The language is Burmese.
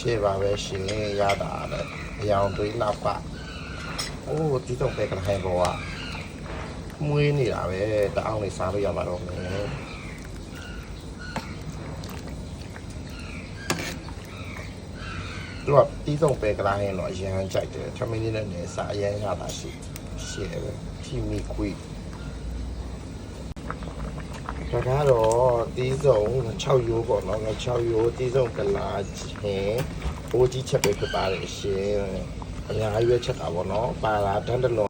ရှေ့ပါပဲရှင်ရတာလေအယောင်သွေးနောက်ကအိုးတီးတော့ပဲကခိုင်ဘောကမွေးနေတာပဲတအောင်လေးစားလို့ရပါတော့မယ်သူကတီးတော့ပဲကခိုင်တော့အရန်ကြိုက်တယ်ချမင်းလေးနဲ့နေစားအရန်ရတာရှိရှေ့ပဲချီမီခွေး ဒါကတော့တီးစုံ6ရိုးပေါ့နော်6ရိုးတီးစုံကလာချင်းဘိုးကြီးချက်ပဲဖြစ်ပါတယ်ရှင်အများကြီးပဲချက်တာပေါ့နော်ပါလာတန်းတလုံး